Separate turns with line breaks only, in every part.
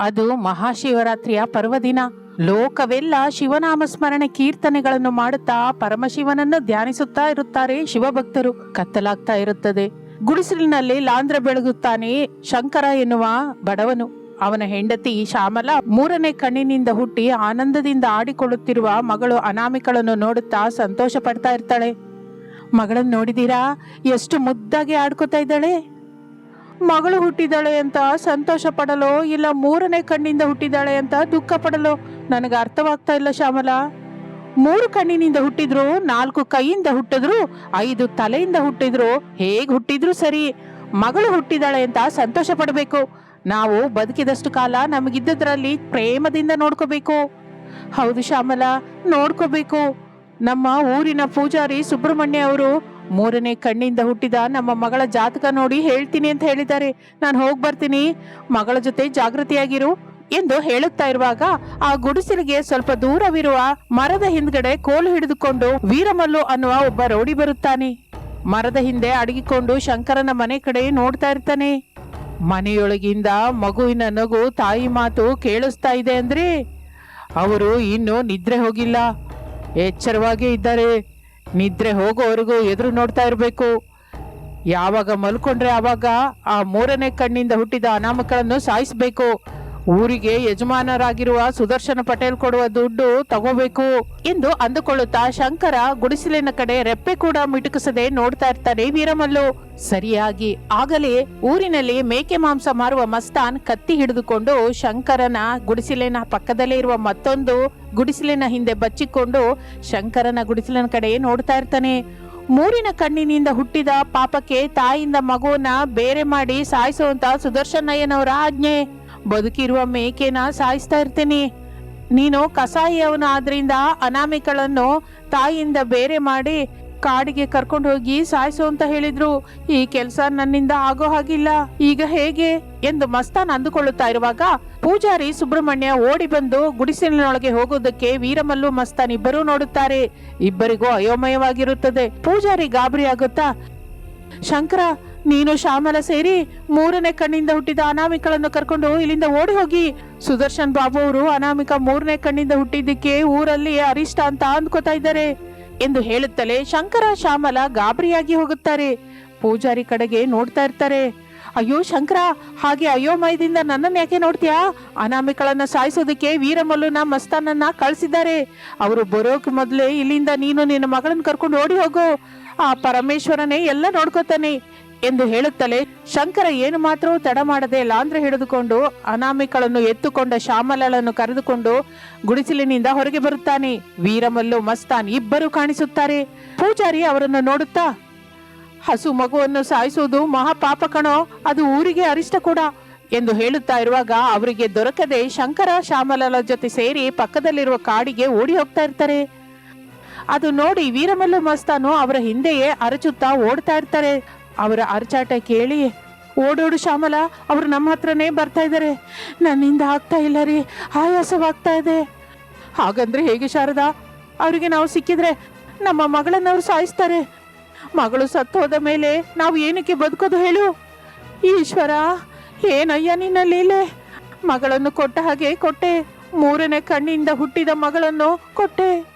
ಅದು ಮಹಾಶಿವರಾತ್ರಿಯ ಪರ್ವದಿನ. ಲೋಕವೆಲ್ಲ ಶಿವನಾಮ ಸ್ಮರಣೆ ಕೀರ್ತನೆಗಳನ್ನು ಮಾಡುತ್ತಾ ಪರಮಶಿವನನ್ನು ಧ್ಯಾನಿಸುತ್ತಾ ಇರುತ್ತಾರೆ ಶಿವಭಕ್ತರು. ಕತ್ತಲಾಗ್ತಾ ಇರುತ್ತದೆ. ಗುಡಿಸಲಿನಲ್ಲಿ ಲಾಂದ್ರ ಬೆಳಗುತ್ತಾನೆ ಶಂಕರ ಎನ್ನುವ ಬಡವನು. ಅವನ ಹೆಂಡತಿ ಶ್ಯಾಮಲ ಮೂರನೇ ಕಣ್ಣಿನಿಂದ ಹುಟ್ಟಿ ಆನಂದದಿಂದ ಆಡಿಕೊಳ್ಳುತ್ತಿರುವ ಮಗಳು ಅನಾಮಿಕಳನ್ನು ನೋಡುತ್ತಾ ಸಂತೋಷ ಪಡ್ತಾ ಇರ್ತಾಳೆ. ಮಗಳನ್ನು ನೋಡಿದೀರಾ? ಎಷ್ಟು ಮುದ್ದಾಗಿ ಆಡ್ಕೋತಾ ಇದ್ದಾಳೆ? ಮಗಳು ಹುಟ್ಟಿದಾಳೆ ಅಂತ ಸಂತೋಷ ಪಡಲು ಇಲ್ಲ ಮೂರನೇ ಕಣ್ಣಿಂದ ಹುಟ್ಟಿದಾಳೆ ಅಂತ ದುಃಖ ಪಡಲು? ನನಗೆ ಅರ್ಥವಾಗ್ತಾ ಇಲ್ಲ ಶ್ಯಾಮಲ. ಮೂರು ಕಣ್ಣಿನಿಂದ ಹುಟ್ಟಿದ್ರು, ನಾಲ್ಕು ಕೈಯಿಂದ ಹುಟ್ಟಿದ್ರು, ಐದು ತಲೆಯಿಂದ ಹುಟ್ಟಿದ್ರು, ಹೇಗೆ ಹುಟ್ಟಿದ್ರು ಸರಿ? ಮಗಳು ಹುಟ್ಟಿದಾಳೆ ಅಂತ ಸಂತೋಷ ಪಡಬೇಕು. ನಾವು ಬದುಕಿದಷ್ಟು ಕಾಲ ನಮಗಿದ್ದದ್ರಲ್ಲಿ ಪ್ರೇಮದಿಂದ ನೋಡ್ಕೋಬೇಕು. ಹೌದು ಶ್ಯಾಮಲ, ನೋಡ್ಕೋಬೇಕು. ನಮ್ಮ ಊರಿನ ಪೂಜಾರಿ ಸುಬ್ರಹ್ಮಣ್ಯ ಅವರು ಮೂರನೇ ಕಣ್ಣಿಂದ ಹುಟ್ಟಿದ ನಮ್ಮ ಮಗಳ ಜಾತಕ ನೋಡಿ ಹೇಳ್ತೀನಿ ಅಂತ ಹೇಳಿದ್ದಾರೆ. ನಾನು ಹೋಗಿ ಬರ್ತೀನಿ. ಮಗಳ ಜೊತೆ ಜಾಗೃತಿಯಾಗಿರು ಎಂದು ಹೇಳುತ್ತಾ ಇರುವಾಗ ಆ ಗುಡಿಸಲಿಗೆ ಸ್ವಲ್ಪ ದೂರವಿರುವ ಮರದ ಹಿಂದ್ಗಡೆ ಕೋಲು ಹಿಡಿದುಕೊಂಡು ವೀರಮಲ್ಲು ಅನ್ನುವ ಒಬ್ಬ ರೌಡಿ ಬರುತ್ತಾನೆ. ಮರದ ಹಿಂದೆ ಅಡಗಿಕೊಂಡು ಶಂಕರನ ಮನೆ ಕಡೆ ನೋಡ್ತಾ ಇರ್ತಾನೆ. ಮನೆಯೊಳಗಿಂದ ಮಗುವಿನ ನಗು ತಾಯಿ ಮಾತು ಕೇಳಿಸ್ತಾ ಇದೆ ಅಂದ್ರೆ ಅವರು ಇನ್ನು ನಿದ್ರೆ ಹೋಗಿಲ್ಲ. ಎಚ್ಚರವಾಗೇ ಇದ್ದಾರೆ. ನಿದ್ರೆ ಹೋಗೋವರೆಗೂ ಎದುರು ನೋಡ್ತಾ ಇರಬೇಕು. ಯಾವಾಗ ಮಲ್ಕೊಂಡ್ರೆ ಆವಾಗ ಆ ಮೂರನೇ ಕಣ್ಣಿಂದ ಹುಟ್ಟಿದ ಅನಾಮಕಳನ್ನು ಸಾಯಿಸಬೇಕು. ಊರಿಗೆ ಯಜಮಾನರಾಗಿರುವ ಸುದರ್ಶನ ಪಟೇಲ್ ಕೊಡುವ ದುಡ್ಡು ತಗೋಬೇಕು ಎಂದು ಅಂದುಕೊಳ್ಳುತ್ತಾ ಶಂಕರ ಗುಡಿಸಲಿನ ಕಡೆ ರೆಪ್ಪೆ ಕೂಡ ಮಿಟುಕಿಸದೆ ನೋಡ್ತಾ ಇರ್ತಾನೆ ವೀರಮಲ್ಲು. ಸರಿಯಾಗಿ ಆಗಲೇ ಊರಿನಲ್ಲಿ ಮೇಕೆ ಮಾಂಸ ಮಾರುವ ಮಸ್ತಾನ್ ಕತ್ತಿ ಹಿಡಿದುಕೊಂಡು ಶಂಕರನ ಗುಡಿಸಲಿನ ಪಕ್ಕದಲ್ಲೇ ಇರುವ ಮತ್ತೊಂದು ಗುಡಿಸಲಿನ ಹಿಂದೆ ಬಚ್ಚಿಕೊಂಡು ಶಂಕರನ ಗುಡಿಸಲಿನ ಕಡೆ ನೋಡ್ತಾ ಇರ್ತಾನೆ. ಮೂರಿನ ಕಣ್ಣಿನಿಂದ ಹುಟ್ಟಿದ ಪಾಪಕ್ಕೆ ತಾಯಿಯಿಂದ ಮಗುವನ್ನ ಬೇರೆ ಮಾಡಿ ಸಾಯಿಸುವಂತ ಸುದರ್ಶನಯ್ಯನವರ ಆಜ್ಞೆ. ಬದುಕಿರುವ ಮೇಕೆನ ಸಾಯಿಸ್ತಾ ಇರ್ತೇನೆ. ನೀನು ಕಸಾಯಿಯವನ ಆದ್ರಿಂದ ಅನಾಮಿಕಳನ್ನು ತಾಯಿಯಿಂದ ಬೇರೆ ಮಾಡಿ ಕಾಡಿಗೆ ಕರ್ಕೊಂಡು ಹೋಗಿ ಸಾಯಿಸು ಅಂತ ಹೇಳಿದ್ರು. ಈ ಕೆಲಸ ನನ್ನಿಂದ ಆಗೋ ಹಾಗಿಲ್ಲ. ಈಗ ಹೇಗೆ? ಎಂದು ಮಸ್ತಾನ್ ಅಂದುಕೊಳ್ಳುತ್ತಾ ಇರುವಾಗ ಪೂಜಾರಿ ಸುಬ್ರಹ್ಮಣ್ಯ ಓಡಿ ಬಂದು ಗುಡಿಸಲಿನೊಳಗೆ ಹೋಗೋದಕ್ಕೆ ವೀರಮಲ್ಲು, ಮಸ್ತಾನ್ ಇಬ್ಬರೂ ನೋಡುತ್ತಾರೆ. ಇಬ್ಬರಿಗೂ ಅಯೋಮಯವಾಗಿರುತ್ತದೆ. ಪೂಜಾರಿ ಗಾಬರಿ ಆಗುತ್ತಾ ಶಂಕರ ನೀನು ಶ್ಯಾಮಲ ಸೇರಿ ಮೂರನೇ ಕಣ್ಣಿಂದ ಹುಟ್ಟಿದ ಅನಾಮಿಕಳನ್ನು ಕರ್ಕೊಂಡು ಇಲ್ಲಿಂದ ಓಡಿ ಹೋಗಿ ಸುದರ್ಶನ್ ಬಾಬು ಅವರು ಅನಾಮಿಕ ಮೂರನೇ ಕಣ್ಣಿಂದ ಹುಟ್ಟಿದ್ದಕ್ಕೆ ಊರಲ್ಲಿ ಅರಿಷ್ಟ ಅಂತ ಅಂದ್ಕೋತಾ ಇದ್ದಾರೆ. ಎಂದು ಹೇಳುತ್ತಲೇ ಶಂಕರ, ಶ್ಯಾಮಲ ಗಾಬರಿಯಾಗಿ ಹೋಗುತ್ತಾರೆ. ಪೂಜಾರಿ ಕಡೆಗೆ ನೋಡ್ತಾ ಇರ್ತಾರೆ. ಅಯ್ಯೋ ಶಂಕರ, ಹಾಗೆ ಅಯೋಮಯದಿಂದ ನನ್ನನ್ನು ಯಾಕೆ ನೋಡ್ತೀಯಾ? ಅನಾಮಿಕಳನ್ನ ಸಾಯಿಸೋದಕ್ಕೆ ವೀರಮಲ್ಲುನ ಮಸ್ತಾನನ್ನ ಕಳಿಸಿದ್ದಾರೆ. ಅವರು ಬರೋಕೆ ಮೊದಲೇ ಇಲ್ಲಿಂದ ನೀನು ನಿನ್ನ ಮಗಳನ್ನ ಕರ್ಕೊಂಡು ಓಡಿ ಹೋಗು. ಆ ಪರಮೇಶ್ವರನೇ ಎಲ್ಲ ನೋಡ್ಕೋತಾನೆ. ಎಂದು ಹೇಳುತ್ತಲೇ, ಶಂಕರ ಏನು ಮಾತ್ರ ತಡ ಮಾಡದೆ ಲಾಂದ್ರ ಹಿಡಿದುಕೊಂಡು ಅನಾಮಿಕಳನ್ನು ಎತ್ತುಕೊಂಡ ಶ್ಯಾಮಲಳನ್ನು ಕರೆದುಕೊಂಡು ಗುಡಿಸಲಿನಿಂದ ಹೊರಗೆ ಬರುತ್ತಾನೆ. ವೀರಮಲ್ಲು, ಮಸ್ತಾನ್ ಇಬ್ಬರು ಕಾಣಿಸುತ್ತಾರೆ. ಪೂಜಾರಿ ಅವರನ್ನು ನೋಡುತ್ತಾ, ಹಸು ಮಗುವನ್ನು ಸಾಯಿಸುವುದು ಮಹಾಪಾಪ ಕಣೋ, ಅದು ಊರಿಗೆ ಅರಿಷ್ಟ ಕೂಡ ಎಂದು ಹೇಳುತ್ತಾ ಇರುವಾಗ ಅವರಿಗೆ ದೊರಕದೆ ಶಂಕರ ಶ್ಯಾಮಲಲ ಜೊತೆ ಸೇರಿ ಪಕ್ಕದಲ್ಲಿರುವ ಕಾಡಿಗೆ ಓಡಿ ಹೋಗ್ತಾ ಇರ್ತಾರೆ. ಅದು ನೋಡಿ ವೀರಮಲ್ಲು, ಮಸ್ತಾನು ಅವರ ಹಿಂದೆಯೇ ಅರಚುತ್ತಾ ಓಡ್ತಾ ಇರ್ತಾರೆ. ಅವರ ಅರಚಾಟ ಕೇಳಿ ಓಡೋಡು ಶ್ಯಾಮಲ, ಅವರು ನಮ್ಮ ಹತ್ರನೇ ಬರ್ತಾ ಇದ್ದಾರೆ. ನನ್ನಿಂದ ಆಗ್ತಾ ಇಲ್ಲ ರೀ, ಆಯಾಸವಾಗ್ತಾ ಇದೆ. ಹಾಗಂದ್ರೆ ಹೇಗೆ ಶಾರದಾ? ಅವರಿಗೆ ನಾವು ಸಿಕ್ಕಿದ್ರೆ ನಮ್ಮ ಮಗಳನ್ನ ಅವರು ಸಾಯಿಸ್ತಾರೆ. ಮಗಳು ಸತ್ತು ಹೋದ ಮೇಲೆ ನಾವು ಏನಕ್ಕೆ ಬದುಕೋದು ಹೇಳು? ಈಶ್ವರ, ಏನಯ್ಯ ನಿನ್ನ ಲೀಲೆ? ಮಗಳನ್ನು ಕೊಟ್ಟ ಹಾಗೆ ಕೊಟ್ಟೆ, ಮೂರನೇ ಕಣ್ಣಿಂದ ಹುಟ್ಟಿದ ಮಗಳನ್ನು ಕೊಟ್ಟೆ.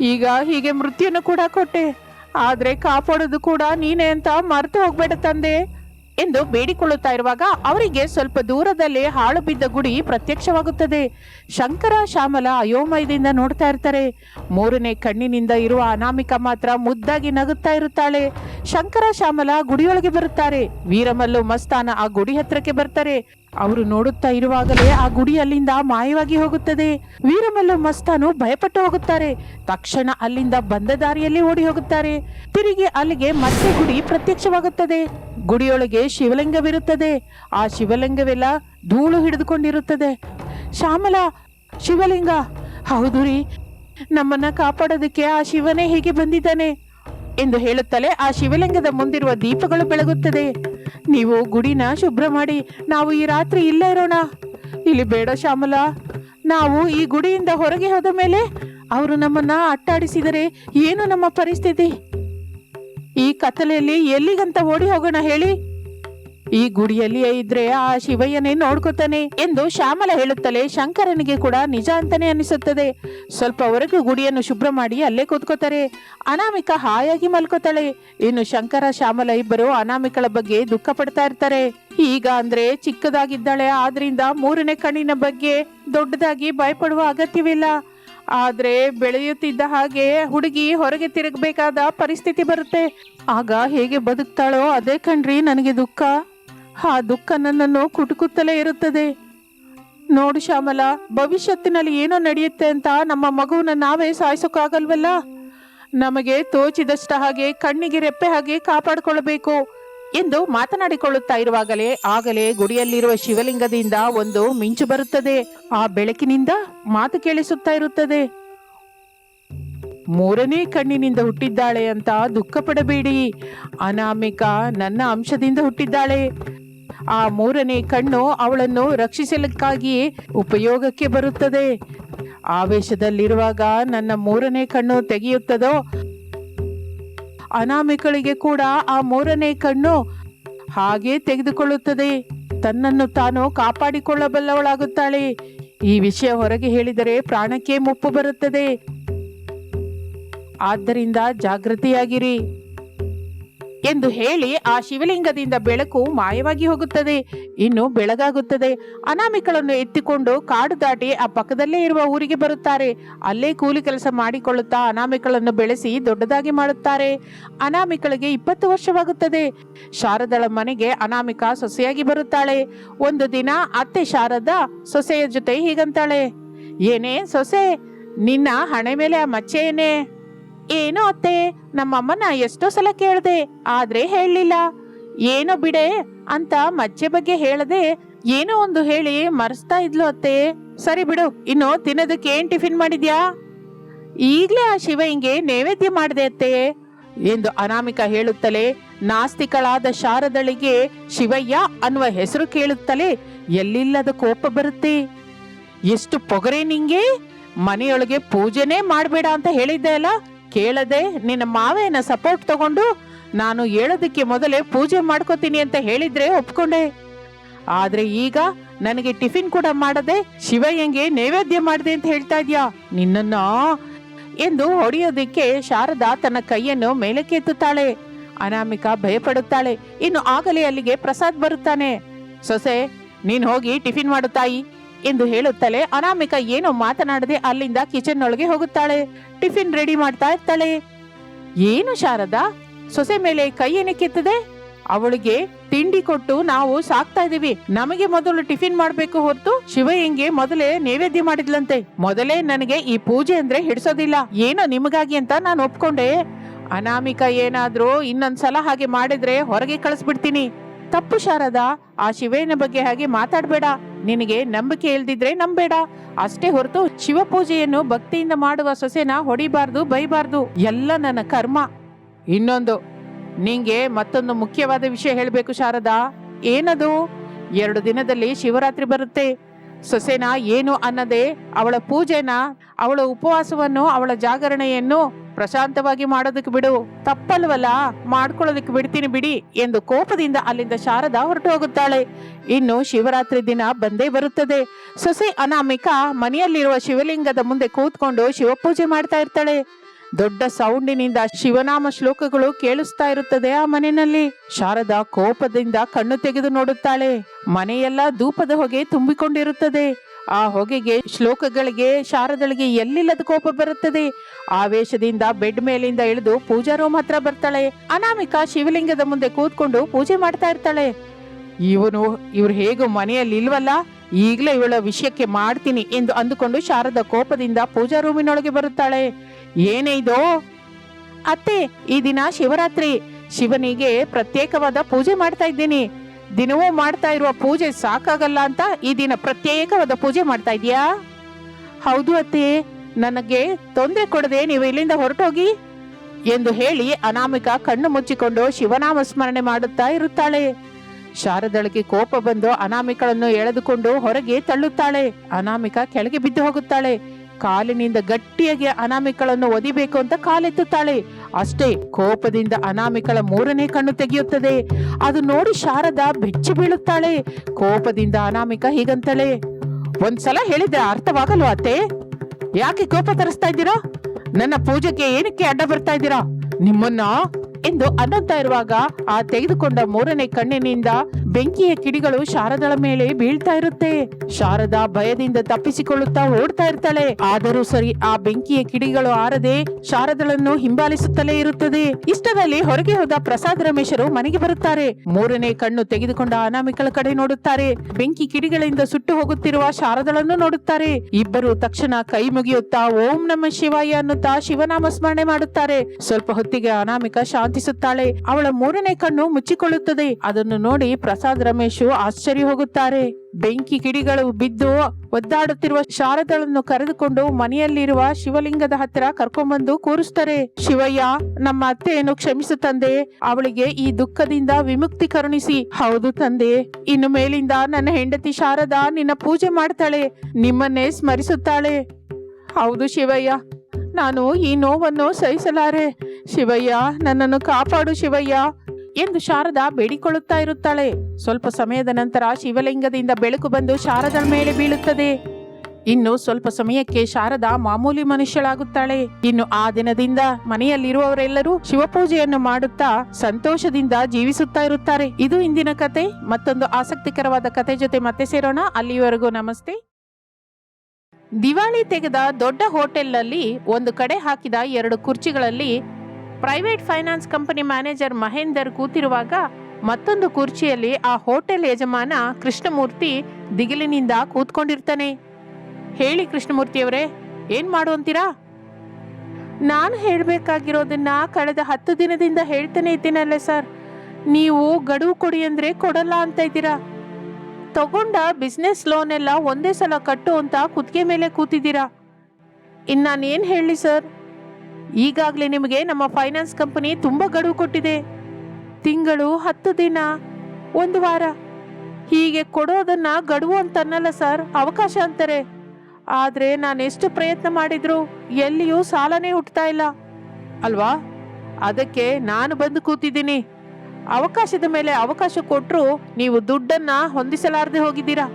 ಈಗ ಹೀಗೆ ಮೃತ್ಯುನು ಕೂಡ ಕೊಟ್ಟೆ. ಆದ್ರೆ ಕಾಪಾಡೋದು ಕೂಡ ನೀನೇ ಅಂತ ಮರೆತು ಹೋಗ್ಬೇಡ ತಂದೆ ಎಂದು ಬೇಡಿಕೊಳ್ಳುತ್ತಾ ಇರುವಾಗ ಅವರಿಗೆ ಸ್ವಲ್ಪ ದೂರದಲ್ಲಿ ಹಾಳು ಬಿದ್ದ ಗುಡಿ ಪ್ರತ್ಯಕ್ಷವಾಗುತ್ತದೆ. ಶಂಕರ, ಶ್ಯಾಮಲ ಅಯೋಮಯದಿಂದ ನೋಡ್ತಾ ಇರ್ತಾರೆ. ಮೂರನೇ ಕಣ್ಣಿನಿಂದ ಇರುವ ಅನಾಮಿಕ ಮಾತ್ರ ಮುದ್ದಾಗಿ ನಗುತ್ತಾ ಇರುತ್ತಾಳೆ. ಶಂಕರ, ಶ್ಯಾಮಲ ಗುಡಿಯೊಳಗೆ ಬರುತ್ತಾರೆ. ವೀರಮಲ್ಲು ಮಸ್ತಾನ ಆ ಗುಡಿ ಹತ್ರಕ್ಕೆ ಬರ್ತಾರೆ. ಅವರು ನೋಡುತ್ತಾ ಇರುವಾಗಲೇ ಆ ಗುಡಿ ಅಲ್ಲಿಂದ ಮಾಯವಾಗಿ ಹೋಗುತ್ತದೆ. ವೀರಮಲ್ಲು ಮಸ್ತಾನು ಭಯಪಟ್ಟು ಹೋಗುತ್ತಾರೆ. ತಕ್ಷಣ ಅಲ್ಲಿಂದ ಬಂದ ದಾರಿಯಲ್ಲಿ ಓಡಿ ಹೋಗುತ್ತಾರೆ. ತಿರುಗಿ ಅಲ್ಲಿಗೆ ಮತ್ತೆ ಗುಡಿ ಪ್ರತ್ಯಕ್ಷವಾಗುತ್ತದೆ. ಗುಡಿಯೊಳಗೆ ಶಿವಲಿಂಗವಿರುತ್ತದೆ. ಆ ಶಿವಲಿಂಗವೆಲ್ಲ ಧೂಳು ಹಿಡಿದುಕೊಂಡಿರುತ್ತದೆ. ಶ್ಯಾಮಲ, ಶಿವಲಿಂಗ, ಹೌದು ರೀ, ನಮ್ಮನ್ನ ಕಾಪಾಡೋದಕ್ಕೆ ಆ ಶಿವನೇ ಹೇಗೆ ಬಂದಿದ್ದಾನೆ. ಎಂದು ಹೇಳುತ್ತಲೇ ಆ ಶಿವಲಿಂಗದ ಮುಂದಿರುವ ದೀಪಗಳು ಬೆಳಗುತ್ತದೆ. ನೀವು ಗುಡಿನ ಶುಭ್ರ ಮಾಡಿ, ನಾವು ಈ ರಾತ್ರಿ ಇಲ್ಲೇ ಇರೋಣ. ಇಲ್ಲಿ ಬೇಡ ಶ್ಯಾಮಲ. ನಾವು ಈ ಗುಡಿಯಿಂದ ಹೊರಗೆ ಹೋದ ಮೇಲೆ ಅವರು ನಮ್ಮನ್ನ ಅಟ್ಟಾಡಿಸಿದರೆ ಏನು ನಮ್ಮ ಪರಿಸ್ಥಿತಿ? ಈ ಕತ್ತಲೆಯಲ್ಲಿ ಎಲ್ಲಿಗಂತ ಓಡಿ ಹೋಗೋಣ ಹೇಳಿ. ಈ ಗುಡಿಯಲ್ಲಿಯೇ ಇದ್ರೆ ಆ ಶಿವಯ್ಯನೇ ನೋಡ್ಕೋತಾನೆ ಎಂದು ಶ್ಯಾಮಲ ಹೇಳುತ್ತಲೇ ಶಂಕರನಿಗೆ ಕೂಡ ನಿಜ ಅಂತಾನೆ ಅನಿಸುತ್ತದೆ. ಸ್ವಲ್ಪ ಹೊರಗೆ ಗುಡಿಯನ್ನು ಶುಭ್ರ ಮಾಡಿ ಅಲ್ಲೇ ಕೂತ್ಕೋತಾರೆ. ಅನಾಮಿಕ ಹಾಯಾಗಿ ಮಲ್ಕೋತಾಳೆ. ಇನ್ನು ಶಂಕರ, ಶ್ಯಾಮಲ ಇಬ್ಬರು ಅನಾಮಿಕಳ ಬಗ್ಗೆ ದುಃಖ ಪಡ್ತಾ ಇರ್ತಾರೆ. ಈಗ ಅಂದ್ರೆ ಚಿಕ್ಕದಾಗಿದ್ದಾಳೆ. ಆದ್ರಿಂದ ಮೂರನೇ ಕಣ್ಣಿನ ಬಗ್ಗೆ ದೊಡ್ಡದಾಗಿ ಭಯಪಡುವ ಅಗತ್ಯವಿಲ್ಲ. ಆದ್ರೆ ಬೆಳೆಯುತ್ತಿದ್ದ ಹಾಗೆ ಹುಡುಗಿ ಹೊರಗೆ ತಿರುಗಬೇಕಾದ ಪರಿಸ್ಥಿತಿ ಬರುತ್ತೆ. ಆಗ ಹೇಗೆ ಬದುಕ್ತಾಳೋ ಅದೇ ಕಣ್ರಿ, ನನಗೆ ದುಃಖ. ಆ ದುಃಖ ನನ್ನನ್ನು ಕುಟುಕುತ್ತಲೇ ಇರುತ್ತದೆ. ನೋಡು ಶ್ಯಾಮಲ, ಭವಿಷ್ಯತ್ತಿನಲ್ಲಿ ಏನೋ ನಡೆಯುತ್ತೆ ಅಂತ ನಮ್ಮ ಮಗುವನ್ನ ನಾವೇ ಸಾಯಿಸೋಕ್ಕಾಗಲ್ವಲ್ಲ ನಮಗೆ ತೋಚಿದಷ್ಟ ಹಾಗೆ, ಕಣ್ಣಿಗೆ ರೆಪ್ಪೆ ಹಾಗೆ ಕಾಪಾಡಿಕೊಳ್ಳಬೇಕು ಎಂದು ಮಾತನಾಡಿಕೊಳ್ಳುತ್ತಾ ಇರುವಾಗಲೇ, ಆಗಲೇ ಗುಡಿಯಲ್ಲಿರುವ ಶಿವಲಿಂಗದಿಂದ ಒಂದು ಮಿಂಚು ಬರುತ್ತದೆ. ಆ ಬೆಳಕಿನಿಂದ ಮಾತು ಕೇಳಿಸುತ್ತಾ ಇರುತ್ತದೆ. ಮೂರನೇ ಕಣ್ಣಿನಿಂದ ಹುಟ್ಟಿದ್ದಾಳೆ ಅಂತ ದುಃಖ ಪಡಬೇಡಿ ಅನಾಮಿಕ ನನ್ನ ಅಂಶದಿಂದ ಹುಟ್ಟಿದ್ದಾಳೆ. ಆ ಮೂರನೇ ಕಣ್ಣು ಅವಳನ್ನು ರಕ್ಷಿಸಲಿಕ್ಕಾಗಿ ಉಪಯೋಗಕ್ಕೆ ಬರುತ್ತದೆ. ಆವೇಶದಲ್ಲಿರುವಾಗ ನನ್ನ ಮೂರನೇ ಕಣ್ಣು ತೆಗೆಯುತ್ತದೋ? ಅನಾಮಿಕಳಿಗೆ ಕೂಡ ಆ ಮೂರನೇ ಕಣ್ಣು ಹಾಗೆ ತೆಗೆದುಕೊಳ್ಳುತ್ತದೆ. ತನ್ನನ್ನು ತಾನು ಕಾಪಾಡಿಕೊಳ್ಳಬಲ್ಲವಳಾಗುತ್ತಾಳೆ. ಈ ವಿಷಯ ಹೊರಗೆ ಹೇಳಿದರೆ ಪ್ರಾಣಕ್ಕೆ ಮುಪ್ಪು ಬರುತ್ತದೆ. ಆದ್ದರಿಂದ ಜಾಗೃತಿಯಾಗಿರಿ. ಎಂದು ಹೇಳಿ ಆ ಶಿವಲಿಂಗದಿಂದ ಬೆಳಕು ಮಾಯವಾಗಿ ಹೋಗುತ್ತದೆ. ಇನ್ನು ಬೆಳಗಾಗುತ್ತದೆ. ಅನಾಮಿಕಳನ್ನು ಎತ್ತಿಕೊಂಡು ಕಾಡು ದಾಟಿ ಆ ಪಕ್ಕದಲ್ಲೇ ಇರುವ ಊರಿಗೆ ಬರುತ್ತಾರೆ. ಅಲ್ಲೇ ಕೂಲಿ ಕೆಲಸ ಮಾಡಿಕೊಳ್ಳುತ್ತಾ ಅನಾಮಿಕಳನ್ನು ಬೆಳೆಸಿ ದೊಡ್ಡದಾಗಿ ಮಾಡುತ್ತಾರೆ. ಅನಾಮಿಕಳಿಗೆ ಇಪ್ಪತ್ತು ವರ್ಷವಾಗುತ್ತದೆ. ಶಾರದಳ ಮನೆಗೆ ಅನಾಮಿಕ ಸೊಸೆಯಾಗಿ ಬರುತ್ತಾಳೆ. ಒಂದು ದಿನ ಅತ್ತೆ ಶಾರದಾ ಸೊಸೆಯ ಜೊತೆ ಹೀಗಂತಾಳೆ. ಏನೇ ಸೊಸೆ, ನಿನ್ನ ಹಣೆ ಮೇಲೆ ಆ ಮಚ್ಚೆ ಏನೇ? ಏನೋ ಅತ್ತೆ, ನಮ್ಮಮ್ಮನ ಎಷ್ಟೋ ಸಲ ಕೇಳ್ದೆ, ಆದ್ರೆ ಹೇಳಲಿಲ್ಲ. ಏನೋ ಬಿಡೆ ಅಂತ ಮಜ್ಜೆ ಬಗ್ಗೆ ಹೇಳದೆ ಏನೋ ಒಂದು ಹೇಳಿ ಮರೆಸ್ತಾ ಇದ್ಲು ಅತ್ತೆ. ಸರಿ ಬಿಡು, ಇನ್ನು ತಿನ್ನೋದಕ್ಕೆ ಏನ್ ಟಿಫಿನ್ ಮಾಡಿದ್ಯಾ? ಈಗ್ಲೇ ಆ ಶಿವ ಹಿಂಗೆ ನೈವೇದ್ಯ ಮಾಡಿದೆ ಅತ್ತೆ. ಎಂದು ಅನಾಮಿಕ ಹೇಳುತ್ತಲೇ ನಾಸ್ತಿಕಳಾದ ಶಾರದಳಿಗೆ ಶಿವಯ್ಯ ಅನ್ನುವ ಹೆಸರು ಕೇಳುತ್ತಲೇ ಎಲ್ಲಿಲ್ಲದ ಕೋಪ ಬರುತ್ತೆ? ಎಷ್ಟು ಪೊಗರೆ ನಿಂಗೆ? ಮನೆಯೊಳಗೆ ಪೂಜೆನೇ ಮಾಡಬೇಡ ಅಂತ ಹೇಳಿದ್ದೆ ಅಲ್ಲ ಕೇಳದೆ ನಿನ್ನ ಮಾವೇನ ಸಪೋರ್ಟ್ ತಗೊಂಡು ನಾನು ಹೇಳೋದಕ್ಕೆ ಮೊದಲೇ ಪೂಜೆ ಮಾಡ್ಕೋತೀನಿ ಅಂತ ಹೇಳಿದ್ರೆ ಒಪ್ಕೊಂಡೆ. ಆದ್ರೆ ಈಗ ನನಗೆ ಟಿಫಿನ್ ಕೂಡ ಮಾಡದೆ ಶಿವಯ್ಯಂಗೆ ನೈವೇದ್ಯ ಮಾಡಿದೆ ಅಂತ ಹೇಳ್ತಾ ಇದ್ಯಾ? ನಿನ್ನ ಎಂದು ಹೊಡೆಯೋದಿಕ್ಕೆ ಶಾರದಾ ತನ್ನ ಕೈಯನ್ನು ಮೇಲಕ್ಕೆ ಎತ್ತುತ್ತಾಳೆ. ಅನಾಮಿಕಾ ಭಯಪಡುತ್ತಾಳೆ. ಇನ್ನು ಆಗಲೇ ಅಲ್ಲಿಗೆ ಪ್ರಸಾದ್ ಬರುತ್ತಾನೆ. ಸೊಸೆ, ನೀನ್ ಹೋಗಿ ಟಿಫಿನ್ ಮಾಡು ತಾಯಿ. ಎಂದು ಹೇಳುತ್ತಲೇ ಅನಾಮಿಕ ಏನೋ ಮಾತನಾಡದೆ ಅಲ್ಲಿಂದ ಕಿಚನ್ ಒಳಗೆ ಹೋಗುತ್ತಾಳೆ. ಟಿಫಿನ್ ರೆಡಿ ಮಾಡ್ತಾ ಇರ್ತಾಳೆ. ಏನು ಶಾರದಾ? ಸೊಸೆ ಮೇಲೆ ಕೈ ಏನಕ್ಕೆತ್ತದೆ ಅವಳಿಗೆ ತಿಂಡಿ ಕೊಟ್ಟು ನಾವು ಸಾಕ್ತಾ ಇದೀವಿ ನಮಗೆ ಮೊದಲು ಟಿಫಿನ್ ಮಾಡ್ಬೇಕು ಹೊರತು ಶಿವಯ್ಯಂಗೆ ಮೊದಲೇ ನೈವೇದ್ಯ ಮಾಡಿದ್ಲಂತೆ. ಮೊದಲೇ ನನಗೆ ಈ ಪೂಜೆ ಅಂದ್ರೆ ಹಿಡಿಸೋದಿಲ್ಲ. ಏನೋ ನಿಮಗಾಗಿ ಅಂತ ನಾನು ಒಪ್ಕೊಂಡೆ. ಅನಾಮಿಕ ಏನಾದ್ರೂ ಇನ್ನೊಂದ್ಸಲ ಹಾಗೆ ಮಾಡಿದ್ರೆ ಹೊರಗೆ ಕಳಿಸ್ಬಿಡ್ತೀನಿ. ತಪ್ಪು ಶಾರದಾ, ಆ ಶಿವಯ್ಯನ ಬಗ್ಗೆ ಹಾಗೆ ಮಾತಾಡ್ಬೇಡ. ನಿನಗೆ ನಂಬಿಕೆ ಇಲ್ದಿದ್ರೆ ನಂಬೇಡ. ಅಷ್ಟೇ ಹೊರತು ಶಿವಪೂಜೆಯನ್ನು ಭಕ್ತಿಯಿಂದ ಮಾಡುವ ಸೊಸೆನ ಹೊಡಿಬಾರ್ದು, ಬೈಬಾರ್ದು. ಎಲ್ಲ ನನ್ನ ಕರ್ಮ. ಇನ್ನೊಂದು, ನಿಂಗೆ ಮತ್ತೊಂದು ಮುಖ್ಯವಾದ ವಿಷಯ ಹೇಳಬೇಕು ಶಾರದಾ. ಏನದು? ಎರಡು ದಿನದಲ್ಲಿ ಶಿವರಾತ್ರಿ ಬರುತ್ತೆ. ಸೊಸೆನ ಏನು ಅನ್ನದೆ? ಅವಳ ಪೂಜೆನ, ಅವಳ ಉಪವಾಸವನ್ನು, ಅವಳ ಜಾಗರಣೆಯನ್ನು ಪ್ರಶಾಂತವಾಗಿ ಮಾಡೋದಕ್ಕೆ ಬಿಡು. ತಪ್ಪಲ್ವಲ್ಲ? ಮಾಡ್ಕೊಳ್ಳೋದಕ್ಕೆ ಬಿಡ್ತೀನಿ ಬಿಡಿ ಎಂದು ಕೋಪದಿಂದ ಅಲ್ಲಿಂದ ಶಾರದಾ ಹೊರಟು ಹೋಗುತ್ತಾಳೆ ಇನ್ನು ಶಿವರಾತ್ರಿ ದಿನ ಬಂದೇ ಬರುತ್ತದೆ. ಸೊಸೆ ಅನಾಮಿಕ ಮನೆಯಲ್ಲಿರುವ ಶಿವಲಿಂಗದ ಮುಂದೆ ಕೂತ್ಕೊಂಡು ಶಿವಪೂಜೆ ಮಾಡ್ತಾ ಇರ್ತಾಳೆ. ದೊಡ್ಡ ಸೌಂಡಿನಿಂದ ಶಿವನಾಮ ಶ್ಲೋಕಗಳು ಕೇಳಿಸ್ತಾ ಇರುತ್ತದೆ ಆ ಮನೆಯಲ್ಲಿ. ಶಾರದಾ ಕೋಪದಿಂದ ಕಣ್ಣು ತೆಗೆದು ನೋಡುತ್ತಾಳೆ. ಮನೆಯೆಲ್ಲ ಧೂಪದ ಹೊಗೆ ತುಂಬಿಕೊಂಡಿರುತ್ತದೆ. ಆ ಹೊಗೆಗೆ, ಶ್ಲೋಕಗಳಿಗೆ, ಶಾರದಳಿಗೆ ಎಲ್ಲಿಲ್ಲದ ಕೋಪ ಬರುತ್ತದೆ? ಆವೇಶದಿಂದ ಬೆಡ್ ಮೇಲಿಂದ ಇಳಿದು ಪೂಜಾ ರೂಮ್ ಹತ್ರ ಬರ್ತಾಳೆ. ಅನಾಮಿಕ ಶಿವಲಿಂಗದ ಮುಂದೆ ಕೂತ್ಕೊಂಡು ಪೂಜೆ ಮಾಡ್ತಾ ಇರ್ತಾಳೆ. ಇವನು, ಇವ್ರು ಹೇಗೂ ಮನೆಯಲ್ಲಿ ಇಲ್ವಲ್ಲ? ಈಗಲೇ ಇವಳ ವಿಷಯಕ್ಕೆ ಮಾಡ್ತೀನಿ ಎಂದು ಅಂದುಕೊಂಡು ಶಾರದ ಕೋಪದಿಂದ ಪೂಜಾ ರೂಮಿನೊಳಗೆ ಬರುತ್ತಾಳೆ. ಏನೇ ಇದು? ಅತ್ತೆ, ಈ ದಿನ ಶಿವರಾತ್ರಿ. ಶಿವನಿಗೆ ಪ್ರತ್ಯೇಕವಾದ ಪೂಜೆ ಮಾಡ್ತಾ ಇದ್ದೀನಿ. ದಿನವೂ ಮಾಡ್ತಾ ಇರುವ ಪೂಜೆ ಸಾಕಾಗಲ್ಲ ಅಂತ ಈ ದಿನ ಪ್ರತ್ಯೇಕವಾದ ಪೂಜೆ ಮಾಡ್ತಾ ಇದೀಯಾ ಹೌದು ಅತ್ತೆ, ನನಗೆ ತೊಂದರೆ ಕೊಡದೆ ನೀವು ಇಲ್ಲಿಂದ ಹೊರಟೋಗಿ ಎಂದು ಹೇಳಿ ಅನಾಮಿಕ ಕಣ್ಣು ಮುಚ್ಚಿಕೊಂಡು ಶಿವನಾಮ ಸ್ಮರಣೆ ಮಾಡುತ್ತಾ ಇರುತ್ತಾಳೆ. ಶಾರದಳಿಗೆ ಕೋಪ ಬಂದು ಅನಾಮಿಕಳನ್ನು ಎಳೆದುಕೊಂಡು ಹೊರಗೆ ತಳ್ಳುತ್ತಾಳೆ. ಅನಾಮಿಕ ಕೆಳಗೆ ಬಿದ್ದು ಹೋಗುತ್ತಾಳೆ. ಕಾಲಿನಿಂದ ಗಟ್ಟಿಯಾಗಿ ಅನಾಮಿಕಳನ್ನು ಒದಿಬೇಕು ಅಂತ ಕಾಲೆತ್ತುತ್ತಾಳೆ. ಅಷ್ಟೇ ಕೋಪದಿಂದ ಅನಾಮಿಕಳ ಮೂರನೇ ಕಣ್ಣು ತೆಗೆಯುತ್ತದೆ. ಅದು ನೋಡಿ ಶಾರದ ಬೆಚ್ಚಿ ಬೀಳುತ್ತಾಳೆ. ಕೋಪದಿಂದ ಅನಾಮಿಕ ಹೀಗಂತಾಳೆ. ಒಂದ್ಸಲ ಹೇಳಿದ್ರೆ ಅರ್ಥವಾಗಲ್ವ ಅತ್ತೆ? ಯಾಕೆ ಕೋಪ ತರಿಸ್ತಾ ಇದ್ದೀರಾ? ನನ್ನ ಪೂಜೆಗೆ ಏನಕ್ಕೆ ಅಡ್ಡ ಬರ್ತಾ ಇದ್ದೀರಾ? ನಿಮ್ಮನ್ನ ಎಂದು ಅನ್ನುತ್ತಾ ಇರುವಾಗ ಆ ತೆಗೆದುಕೊಂಡ ಮೂರನೇ ಕಣ್ಣಿನಿಂದ ಬೆಂಕಿಯ ಕಿಡಿಗಳು ಶಾರದಳ ಮೇಲೆ ಬೀಳ್ತಾ ಇರುತ್ತೆ. ಶಾರದಾ ಭಯದಿಂದ ತಪ್ಪಿಸಿಕೊಳ್ಳುತ್ತಾ ಓಡ್ತಾ ಇರ್ತಾಳೆ. ಆದರೂ ಸರಿ ಆ ಬೆಂಕಿಯ ಕಿಡಿಗಳು ಆರದೆ ಶಾರದಳನ್ನು ಹಿಂಬಾಲಿಸುತ್ತಲೇ ಇರುತ್ತದೆ. ಇಷ್ಟದಲ್ಲಿ ಹೊರಗೆ ಹೋದ ಪ್ರಸಾದ್ ರಮೇಶರು ಮನೆಗೆ ಬರುತ್ತಾರೆ. ಮೂರನೇ ಕಣ್ಣು ತೆಗೆದುಕೊಂಡ ಅನಾಮಿಕಳ ಕಡೆ ನೋಡುತ್ತಾರೆ. ಬೆಂಕಿ ಕಿಡಿಗಳಿಂದ ಸುಟ್ಟು ಹೋಗುತ್ತಿರುವ ಶಾರದಳನ್ನು ನೋಡುತ್ತಾರೆ. ಇಬ್ಬರು ತಕ್ಷಣ ಕೈ ಮುಗಿಯುತ್ತಾ ಓಂ ನಮ ಶಿವಾಯ ಅನ್ನುತ್ತಾ ಶಿವನಾಮ ಸ್ಮರಣೆ ಮಾಡುತ್ತಾರೆ. ಸ್ವಲ್ಪ ಹೊತ್ತಿಗೆ ಅನಾಮಿಕ ಶಾಂತಿಸುತ್ತಾಳೆ ಅವಳ ಮೂರನೇ ಕಣ್ಣು ಮುಚ್ಚಿಕೊಳ್ಳುತ್ತದೆ. ಅದನ್ನು ನೋಡಿ ಪ್ರಸಾದ್ ರಮೇಶು ಆಶ್ಚರ್ಯ ಹೋಗುತ್ತಾರೆ. ಬೆಂಕಿ ಕಿಡಿಗಳು ಬಿದ್ದು ಒದ್ದಾಡುತ್ತಿರುವ ಶಾರದಳನ್ನು ಕರೆದುಕೊಂಡು ಮನೆಯಲ್ಲಿರುವ ಶಿವಲಿಂಗದ ಹತ್ತಿರ ಕರ್ಕೊಂಡ್ಬಂದು ಕೂರಿಸ್ತಾರೆ. ಶಿವಯ್ಯ, ನಮ್ಮ ಅತ್ತೆಯನ್ನು ಕ್ಷಮಿಸು ತಂದೆ. ಅವಳಿಗೆ ಈ ದುಃಖದಿಂದ ವಿಮುಕ್ತಿ ಕರುಣಿಸಿ. ಹೌದು ತಂದೆ. ಇನ್ನು ಮೇಲಿಂದ ನನ್ನ ಹೆಂಡತಿ ಶಾರದಾ ನಿನ್ನ ಪೂಜೆ ಮಾಡ್ತಾಳೆ. ನಿಮ್ಮನ್ನೇ ಸ್ಮರಿಸುತ್ತಾಳೆ. ಹೌದು ಶಿವಯ್ಯ. ನಾನು ಈ ನೋವನ್ನು ಸಹಿಸಲಾರೆ. ಶಿವಯ್ಯ, ನನ್ನನ್ನು ಕಾಪಾಡು ಶಿವಯ್ಯ ಎಂದು ಶಾರದಾ ಬೇಡಿಕೊಳ್ಳುತ್ತಾ ಇರುತ್ತಾಳೆ. ಸ್ವಲ್ಪ ಸಮಯದ ನಂತರ ಶಿವಲಿಂಗದಿಂದ ಬೆಳಕು ಬಂದು ಶಾರದ ಮೇಲೆ ಬೀಳುತ್ತದೆ. ಇನ್ನು ಸ್ವಲ್ಪ ಸಮಯಕ್ಕೆ ಶಾರದಾ ಮಾಮೂಲಿ ಮನುಷ್ಯಳಾಗುತ್ತಾಳೆ. ಇನ್ನು ಆ ದಿನದಿಂದ ಮನೆಯಲ್ಲಿರುವವರೆಲ್ಲರೂ ಶಿವಪೂಜೆಯನ್ನು ಮಾಡುತ್ತಾ ಸಂತೋಷದಿಂದ ಜೀವಿಸುತ್ತಾ ಇರುತ್ತಾರೆ. ಇದು ಇಂದಿನ ಕತೆ. ಮತ್ತೊಂದು ಆಸಕ್ತಿಕರವಾದ ಕತೆ ಜೊತೆ ಮತ್ತೆ ಸೇರೋಣ. ಅಲ್ಲಿಯವರೆಗೂ ನಮಸ್ತೆ. ದಿವಾಳಿ ತೆಗೆದ ದೊಡ್ಡ ಹೋಟೆಲ್ನಲ್ಲಿ ಒಂದು ಕಡೆ ಹಾಕಿದ ಎರಡು ಕುರ್ಚಿಗಳಲ್ಲಿ private finance company manager Mahender ಕೂತಿರುವಾಗ ಮತ್ತೊಂದು ಕುರ್ಚಿಯಲ್ಲಿ ಆ ಹೋಟೆಲ್ ಯಜಮಾನ ಕೃಷ್ಣಮೂರ್ತಿ ದಿಗಿಲಿನಿಂದ ಕೂತ್ಕೊಂಡಿರ್ತಾನೆ. ಹೇಳಿ ಕೃಷ್ಣಮೂರ್ತಿಯವರೇ, ಏನ್ ಮಾಡುವಂತೀರಾ ನಾನು ಹೇಳಬೇಕಾಗಿರೋದನ್ನ ಕಳೆದ ಹತ್ತು ದಿನದಿಂದ ಹೇಳ್ತಾನೆ ಇದ್ದೀನಲ್ಲ ಸರ್. ನೀವು ಗಡುವು ಕೊಡಿ ಅಂದ್ರೆ ಕೊಡಲ್ಲ ಅಂತ ಇದ್ದೀರಾ? ತಗೊಂಡ ಬಿಸ್ನೆಸ್ ಲೋನ್ ಎಲ್ಲ ಒಂದೇ ಸಲ ಕಟ್ಟು ಅಂತ ಕುತ್ತಿಗೆ ಮೇಲೆ ಕೂತಿದ್ದೀರಾ? ಇನ್ನು ಏನು ಹೇಳಿ ಸರ್? ಈಗಾಗಲೇ ನಿಮಗೆ ನಮ್ಮ ಫೈನಾನ್ಸ್ ಕಂಪನಿ ತುಂಬ ಗಡುವು ಕೊಟ್ಟಿದೆ. ತಿಂಗಳು ಹತ್ತು ದಿನ, ಒಂದು ವಾರ. ಹೀಗೆ ಕೊಡೋದನ್ನ ಗಡುವು ಅಂತ ಸರ್, ಅವಕಾಶ ಅಂತಾರೆ. ಆದರೆ ನಾನು ಎಷ್ಟು ಪ್ರಯತ್ನ ಮಾಡಿದ್ರು ಎಲ್ಲಿಯೂ ಸಾಲನೇ ಹುಟ್ತಾ ಇಲ್ಲ. ಅಲ್ವಾ? ಅದಕ್ಕೆ ನಾನು ಬಂದು ಕೂತಿದ್ದೀನಿ. ಅವಕಾಶದ ಮೇಲೆ ಅವಕಾಶ ಕೊಟ್ಟರು ನೀವು ದುಡ್ಡನ್ನ ಹೊಂದಿಸಲಾರದೆ ಹೋಗಿದ್ದೀರಾ?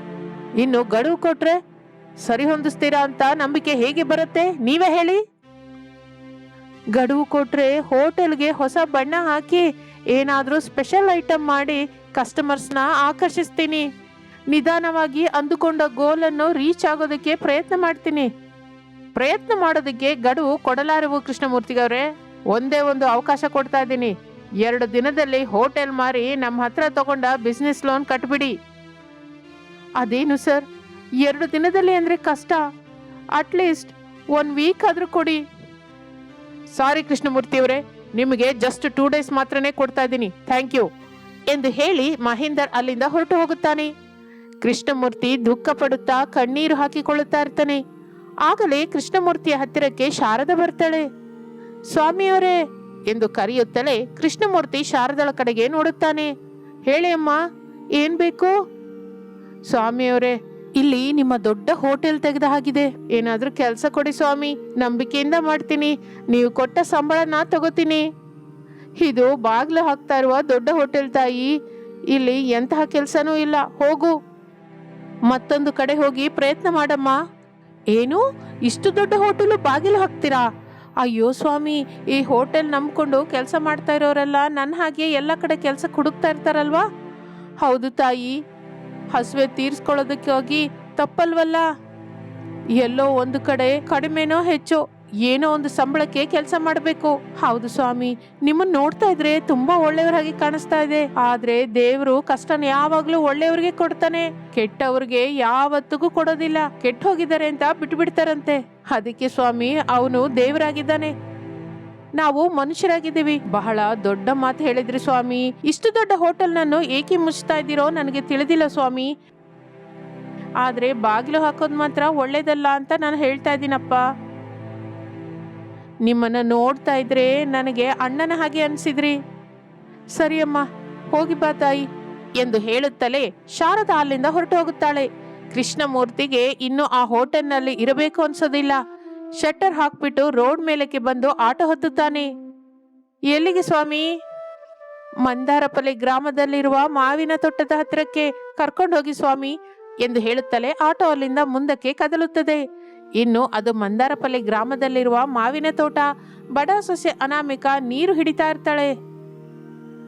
ಇನ್ನು ಗಡುವು ಕೊಟ್ರೆ ಸರಿ ಹೊಂದಿಸ್ತೀರಾ ಅಂತ ನಂಬಿಕೆ ಹೇಗೆ ಬರುತ್ತೆ? ನೀವೇ ಹೇಳಿ. ಗಡುವು ಕೊಟ್ರೆ ಹೋಟೆಲ್ಗೆ ಹೊಸ ಬಣ್ಣ ಹಾಕಿ ಏನಾದರೂ ಸ್ಪೆಷಲ್ ಐಟಮ್ ಮಾಡಿ ಕಸ್ಟಮರ್ಸ್ನ ಆಕರ್ಷಿಸ್ತೀನಿ. ನಿಧಾನವಾಗಿ ಅಂದುಕೊಂಡ ಗೋಲನ್ನು ರೀಚ್ ಆಗೋದಕ್ಕೆ ಪ್ರಯತ್ನ ಮಾಡ್ತೀನಿ. ಪ್ರಯತ್ನ ಮಾಡೋದಕ್ಕೆ ಗಡುವು ಕೊಡಲಾರವು ಕೃಷ್ಣಮೂರ್ತಿಗವ್ರೆ. ಒಂದೇ ಒಂದು ಅವಕಾಶ ಕೊಡ್ತಾ ಇದ್ದೀನಿ. ಎರಡು ದಿನದಲ್ಲಿ ಹೋಟೆಲ್ ಮಾರಿ ನಮ್ಮ ಹತ್ರ ತಗೊಂಡ ಬಿಸ್ನೆಸ್ ಲೋನ್ ಕಟ್ಬಿಡಿ. ಅದೇನು ಸರ್ ಎರಡು ದಿನದಲ್ಲಿ ಅಂದರೆ ಕಷ್ಟ. ಅಟ್ಲೀಸ್ಟ್ ಒನ್ ವೀಕ್ ಆದರೂ ಕೊಡಿ. ಸಾರಿ ಕೃಷ್ಣಮೂರ್ತಿಯವರೇ ನಿಮಗೆ ಜಸ್ಟ್ ಟೂ ಡೇಸ್ ಮಾತ್ರನೇ ಕೊಡ್ತಾ ಇದ್ದೀನಿ. ಥ್ಯಾಂಕ್ ಯು ಎಂದು ಹೇಳಿ ಮಹೇಂದರ್ ಅಲ್ಲಿಂದ ಹೊರಟು ಹೋಗುತ್ತಾನೆ. ಕೃಷ್ಣಮೂರ್ತಿ ದುಃಖ ಪಡುತ್ತಾ ಕಣ್ಣೀರು ಹಾಕಿಕೊಳ್ಳುತ್ತಾ ಇರ್ತಾನೆ. ಆಗಲೇ ಕೃಷ್ಣಮೂರ್ತಿಯ ಹತ್ತಿರಕ್ಕೆ ಶಾರದ ಬರ್ತಾಳೆ. ಸ್ವಾಮಿಯವರೇ ಎಂದು ಕರೆಯುತ್ತಲೇ ಕೃಷ್ಣಮೂರ್ತಿ ಶಾರದಳ ಕಡೆಗೆ ನೋಡುತ್ತಾನೆ. ಹೇಳಿ ಅಮ್ಮ, ಏನ್ ಬೇಕು? ಸ್ವಾಮಿಯವರೇ, ಇಲ್ಲಿ ನಿಮ್ಮ ದೊಡ್ಡ ಹೋಟೆಲ್ ತೆಗೆದ ಹಾಗಿದೆ. ಏನಾದ್ರೂ ಕೆಲಸ ಕೊಡಿ ಸ್ವಾಮಿ, ನಂಬಿಕೆಯಿಂದ ಮಾಡ್ತೀನಿ. ನೀವು ಕೊಟ್ಟ ಸಂಬಳನ ತಗೋತೀನಿ. ಇದು ಬಾಗ್ಲು ಹಾಕ್ತಾ ಇರುವ ದೊಡ್ಡ ಹೋಟೆಲ್ ತಾಯಿ, ಇಲ್ಲಿ ಎಂತಹ ಕೆಲಸನೂ ಇಲ್ಲ. ಹೋಗು. ಮತ್ತೊಂದು ಕಡೆ ಹೋಗಿ ಪ್ರಯತ್ನ ಮಾಡಮ್ಮ. ಏನು? ಇಷ್ಟು ದೊಡ್ಡ ಹೋಟೆಲು ಬಾಗಿಲು ಹಾಕ್ತೀರಾ? ಅಯ್ಯೋ ಸ್ವಾಮಿ, ಈ ಹೋಟೆಲ್ ನಂಬ್ಕೊಂಡು ಕೆಲಸ ಮಾಡ್ತಾ ಇರೋರೆಲ್ಲ ನನ್ನ ಹಾಗೆ ಎಲ್ಲ ಕಡೆ ಕೆಲಸ ಹುಡುಕ್ತಾ ಇರ್ತಾರಲ್ವಾ? ಹೌದು ತಾಯಿ. ಹಸುವೆ ತೀರ್ಸ್ಕೊಳ್ಳೋದಕ್ಕೆ ಹೋಗಿ ತಪ್ಪಲ್ವಲ್ಲ? ಎಲ್ಲೋ ಒಂದು ಕಡೆ ಕಡಿಮೆನೋ ಹೆಚ್ಚೋ ಏನೋ ಒಂದು ಸಂಬಳಕ್ಕೆ ಕೆಲಸ ಮಾಡಬೇಕು. ಹೌದು ಸ್ವಾಮಿ ನಿಮ್ಮನ್ನ ನೋಡ್ತಾ ಇದ್ರೆ ತುಂಬಾ ಒಳ್ಳೆಯವರಾಗಿ ಕಾಣಿಸ್ತಾ ಇದೆ. ಆದ್ರೆ ದೇವರು ಕಷ್ಟನ ಯಾವಾಗ್ಲೂ ಒಳ್ಳೆಯವ್ರಿಗೆ ಕೊಡ್ತಾನೆ. ಕೆಟ್ಟವ್ರಿಗೆ ಯಾವತ್ತಿಗೂ ಕೊಡೋದಿಲ್ಲ. ಕೆಟ್ಟ ಹೋಗಿದ್ದಾರೆ ಅಂತ ಬಿಟ್ಬಿಡ್ತಾರಂತೆ. ಅದಕ್ಕೆ ಸ್ವಾಮಿ, ಅವನು ದೇವರಾಗಿದ್ದಾನೆ. ನಾವು ಮನುಷ್ಯರಾಗಿದ್ದೀವಿ. ಬಹಳ ದೊಡ್ಡ ಮಾತು ಹೇಳಿದ್ರಿ ಸ್ವಾಮಿ. ಇಷ್ಟು ದೊಡ್ಡ ಹೋಟೆಲ್ನನ್ನು ಏಕೆ ಮುಚ್ತಾ ಇದ್ದೀರೋ ನನಗೆ ತಿಳಿದಿಲ್ಲ ಸ್ವಾಮಿ. ಆದ್ರೆ ಬಾಗಿಲು ಹಾಕೋದು ಮಾತ್ರ ಒಳ್ಳೇದಲ್ಲ ಅಂತ ನಾನು ಹೇಳ್ತಾ ಇದ್ದೀನಪ್ಪ. ನಿಮ್ಮನ್ನ ನೋಡ್ತಾ ಇದ್ರೆ ನನಗೆ ಅಣ್ಣನ ಹಾಗೆ ಅನ್ಸಿದ್ರಿ. ಸರಿಯಮ್ಮ ಹೋಗಿ ಬಾ ತಾಯಿ ಎಂದು ಹೇಳುತ್ತಲೇ ಶಾರದಾ ಅಲ್ಲಿಂದ ಹೊರಟು ಹೋಗುತ್ತಾಳೆ. ಕೃಷ್ಣಮೂರ್ತಿಗೆ ಇನ್ನು ಆ ಹೋಟೆಲ್ನಲ್ಲಿ ಇರಬೇಕು ಅನ್ಸೋದಿಲ್ಲ. ಶಟ್ಟರ್ ಹಾಕ್ಬಿಟ್ಟು ರೋಡ್ ಮೇಲಕ್ಕೆ ಬಂದು ಆಟೋ ಹೊತ್ತುತ್ತಾನೆ. ಎಲ್ಲಿಗೆ ಸ್ವಾಮಿ? ಮಂದಾರಪಲ್ಲಿ ಗ್ರಾಮದಲ್ಲಿರುವ ಮಾವಿನ ತೋಟದ ಹತ್ತಿರಕ್ಕೆ ಕರ್ಕೊಂಡು ಹೋಗಿ ಸ್ವಾಮಿ. ಎಂದು ಹೇಳುತ್ತಲೇ ಆಟೋ ಅಲ್ಲಿಂದ ಮುಂದಕ್ಕೆ ಕದಲುತ್ತದೆ. ಇನ್ನು ಅದು ಮಂದಾರಪಲ್ಲಿ ಗ್ರಾಮದಲ್ಲಿರುವ ಮಾವಿನ ತೋಟ. ಬಡ ಸೊಸೆ ಅನಾಮಿಕ ನೀರು ಹಿಡಿತಾ ಇರ್ತಾಳೆ.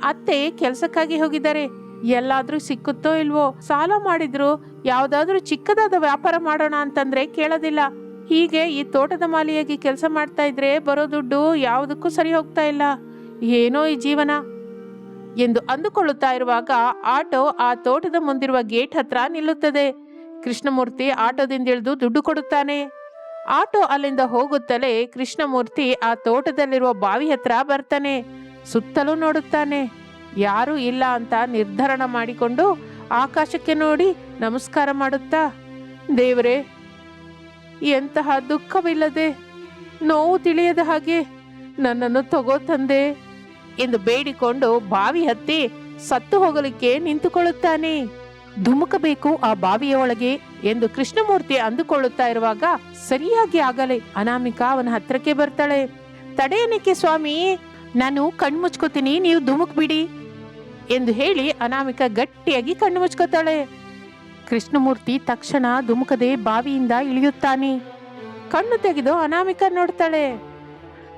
ಅತ್ತೆ ಕೆಲಸಕ್ಕಾಗಿ ಹೋಗಿದ್ದಾರೆ. ಎಲ್ಲಾದ್ರೂ ಸಿಕ್ಕುತ್ತೋ ಇಲ್ವೋ ಸಾಲ ಮಾಡಿದ್ರು. ಯಾವ್ದಾದ್ರೂ ಚಿಕ್ಕದಾದ ವ್ಯಾಪಾರ ಮಾಡೋಣ ಅಂತಂದ್ರೆ ಕೇಳೋದಿಲ್ಲ. ಹೀಗೆ ಈ ತೋಟದ ಮಾಲಿಯಾಗಿ ಕೆಲಸ ಮಾಡ್ತಾ ಇದ್ರೆ ಬರೋ ದುಡ್ಡು ಯಾವುದಕ್ಕೂ ಸರಿ ಹೋಗ್ತಾ ಇಲ್ಲ. ಏನೋ ಈ ಜೀವನ. ಎಂದು ಅಂದುಕೊಳ್ಳುತ್ತಾ ಇರುವಾಗ ಆಟೋ ಆ ತೋಟದ ಮುಂದಿರುವ ಗೇಟ್ ಹತ್ರ ನಿಲ್ಲುತ್ತದೆ. ಕೃಷ್ಣಮೂರ್ತಿ ಆಟೋದಿಂದ ಇಳಿದು ದುಡ್ಡು ಕೊಡುತ್ತಾನೆ. ಆಟೋ ಅಲ್ಲಿಂದ ಹೋಗುತ್ತಲೇ ಕೃಷ್ಣಮೂರ್ತಿ ಆ ತೋಟದಲ್ಲಿರುವ ಬಾವಿ ಹತ್ರ ಬರ್ತಾನೆ. ಸುತ್ತಲೂ ನೋಡುತ್ತಾನೆ. ಯಾರೂ ಇಲ್ಲ ಅಂತ ನಿರ್ಧಾರಣ ಮಾಡಿಕೊಂಡು ಆಕಾಶಕ್ಕೆ ನೋಡಿ ನಮಸ್ಕಾರ ಮಾಡುತ್ತಾ, ದೇವರೇ, ಎಂತಹ ದುಃಖವಿಲ್ಲದೆ ನೋವು ತಿಳಿಯದ ಹಾಗೆ ನನ್ನನ್ನು ತಗೋ ತಂದೆ. ಎಂದು ಬೇಡಿಕೊಂಡು ಬಾವಿ ಹತ್ತಿ ಸತ್ತು ಹೋಗಲಿಕ್ಕೆ ನಿಂತುಕೊಳ್ಳುತ್ತಾನೆ. ಧುಮುಕಬೇಕು ಆ ಬಾವಿಯ ಒಳಗೆ ಎಂದು ಕೃಷ್ಣಮೂರ್ತಿ ಅಂದುಕೊಳ್ಳುತ್ತಾ ಇರುವಾಗ ಸರಿಯಾಗಿ ಆಗಲೇ, ಅನಾಮಿಕಾ ಅವನ ಹತ್ರಕ್ಕೆ ಬರ್ತಾಳೆ. ತಡೆಯನಿಕೆ ಸ್ವಾಮಿ, ನಾನು ಕಣ್ಣು ಮುಚ್ಕೋತೀನಿ, ನೀವು ಧುಮುಕ್ ಬಿಡಿ ಎಂದು ಹೇಳಿ ಅನಾಮಿಕ ಗಟ್ಟಿಯಾಗಿ ಕಣ್ಣು ಮುಚ್ಕೋತಾಳೆ. ಕೃಷ್ಣಮೂರ್ತಿ ತಕ್ಷಣ ಧುಮುಕದೆ ಬಾವಿಯಿಂದ ಇಳಿಯುತ್ತಾನೆ. ಕಣ್ಣು ತೆಗೆದು ಅನಾಮಿಕ ನೋಡ್ತಾಳೆ.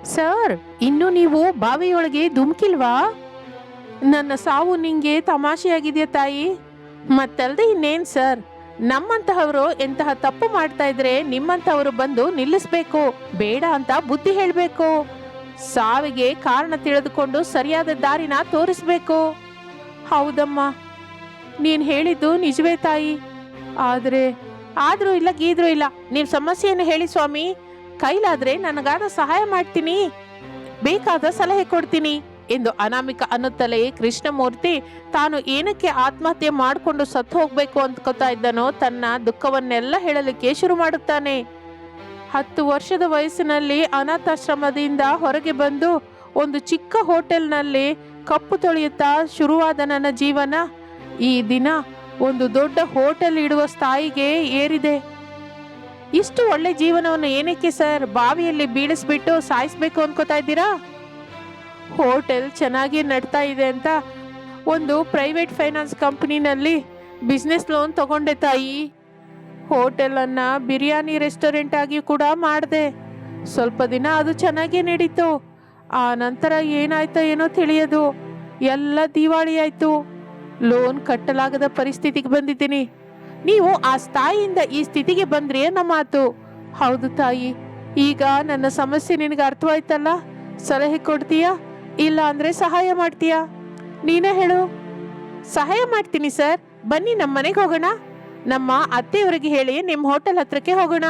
ಸರ್ ಇನ್ನು ನೀವು ಬಾವಿಯೊಳಗೆ ಧುಮುಕಿಲ್ವಾ? ನನ್ನ ಸಾವು ನಿಂಗೆ ತಮಾಷೆಯಾಗಿದೆಯಾ ತಾಯಿ? ಮತ್ತಲ್ಲದೆ ಇನ್ನೇನ್ ಸರ್ ನಮ್ಮಂತಹವರು ಎಂತಹ ತಪ್ಪು ಮಾಡ್ತಾ ಇದ್ರೆ ನಿಮ್ಮಂತಹವರು ಬಂದು ನಿಲ್ಲಿಸ್ಬೇಕು. ಬೇಡ ಅಂತ ಬುದ್ಧಿ ಹೇಳಬೇಕು. ಸಾವಿಗೆ ಕಾರಣ ತಿಳಿದುಕೊಂಡು ಸರಿಯಾದ ದಾರಿನ ತೋರಿಸ್ಬೇಕು. ಹೌದಮ್ಮ. ನೀನು ಹೇಳಿದ್ದು ನಿಜವೇ ತಾಯಿ. ಆದ್ರೆ, ಆದ್ರೂ ಇಲ್ಲ, ಗೀದ್ರೂ ಇಲ್ಲ. ನೀವು ಸಮಸ್ಯೆಯನ್ನು ಹೇಳಿ ಸ್ವಾಮಿ. ಕೈಲಾದ್ರೆ ನನಗಾದ ಸಹಾಯ ಮಾಡ್ತೀನಿ. ಬೇಕಾದ ಸಲಹೆ ಕೊಡ್ತೀನಿ ಎಂದು ಅನಾಮಿಕ ಅನ್ನುತ್ತಲೇ ಕೃಷ್ಣಮೂರ್ತಿ ತಾನು ಏನಕ್ಕೆ ಆತ್ಮಹತ್ಯೆ ಮಾಡಿಕೊಂಡು ಸತ್ತು ಹೋಗ್ಬೇಕು ಅಂದ್ಕೋತಾ ಇದ್ದನೋ ತನ್ನ ದುಃಖವನ್ನೆಲ್ಲ ಹೇಳಲಿಕ್ಕೆ ಶುರು ಮಾಡುತ್ತಾನೆ. ಹತ್ತು ವರ್ಷದ ವಯಸ್ಸಿನಲ್ಲಿ ಅನಾಥಾಶ್ರಮದಿಂದ ಹೊರಗೆ ಬಂದು ಒಂದು ಚಿಕ್ಕ ಹೋಟೆಲ್ನಲ್ಲಿ ಕಪ್ಪು ತೊಳೆಯುತ್ತಾ ಶುರುವಾದ ನನ್ನ ಜೀವನ. ಈ ದಿನ ಒಂದು ದೊಡ್ಡ ಹೋಟೆಲ್ ಇಡುವ ಸ್ಥಾಯಿಗೆ ಏರಿದೆ. ಇಷ್ಟು ಒಳ್ಳೆ ಜೀವನವನ್ನು ಏನಕ್ಕೆ ಸರ್? ಬಾವಿಯಲ್ಲಿ ಬೀಳಿಸ್ಬಿಟ್ಟು ಸಾಯಿಸ್ಬೇಕು ಅನ್ಕೋತಾ ಇದ್ದೀರಾ? ಹೋಟೆಲ್ ಚೆನ್ನಾಗಿ ನಡ್ತಾ ಇದೆ ಅಂತ ಒಂದು ಪ್ರೈವೇಟ್ ಫೈನಾನ್ಸ್ ಕಂಪ್ನಿನಲ್ಲಿ ಬಿಸ್ನೆಸ್ ಲೋನ್ ತಗೊಂಡೆ ತಾಯಿ. ಹೋಟೆಲನ್ನು ಬಿರಿಯಾನಿ ರೆಸ್ಟೋರೆಂಟ್ ಆಗಿ ಕೂಡ ಮಾಡಿದೆ. ಸ್ವಲ್ಪ ದಿನ ಅದು ಚೆನ್ನಾಗೇ ನಡೀತು. ಆ ನಂತರ ಏನಾಯ್ತೋ ಏನೋ ತಿಳಿಯೋದು. ಎಲ್ಲ ದಿವಾಳಿ ಆಯಿತು. ಲೋನ್ ಕಟ್ಟಲಾಗದ ಪರಿಸ್ಥಿತಿಗೆ ಬಂದಿದ್ದೀನಿ. ನೀವು ಆ ಸ್ಥಾಯಿಯಿಂದ ಈ ಸ್ಥಿತಿಗೆ ಬಂದ್ರಿ ಅನ್ನೋ ಮಾತು. ಹೌದು ತಾಯಿ, ಈಗ ನನ್ನ ಸಮಸ್ಯೆ ನಿನಗೆ ಅರ್ಥವಾಯ್ತಲ್ಲ? ಸಲಹೆ ಕೊಡ್ತೀಯಾ? ಇಲ್ಲ ಅಂದ್ರೆ ಸಹಾಯ ಮಾಡ್ತೀಯಾ? ನೀನೇ ಹೇಳು. ಸಹಾಯ ಮಾಡ್ತೀನಿ ಸರ್. ಬನ್ನಿ ನಮ್ಮ ಮನೆಗೆ ಹೋಗೋಣ. ನಮ್ಮ ಅತ್ತೆಯವರಿಗೆ ಹೇಳಿ ನಿಮ್ಮ ಹೋಟೆಲ್ ಹತ್ರಕ್ಕೆ ಹೋಗೋಣ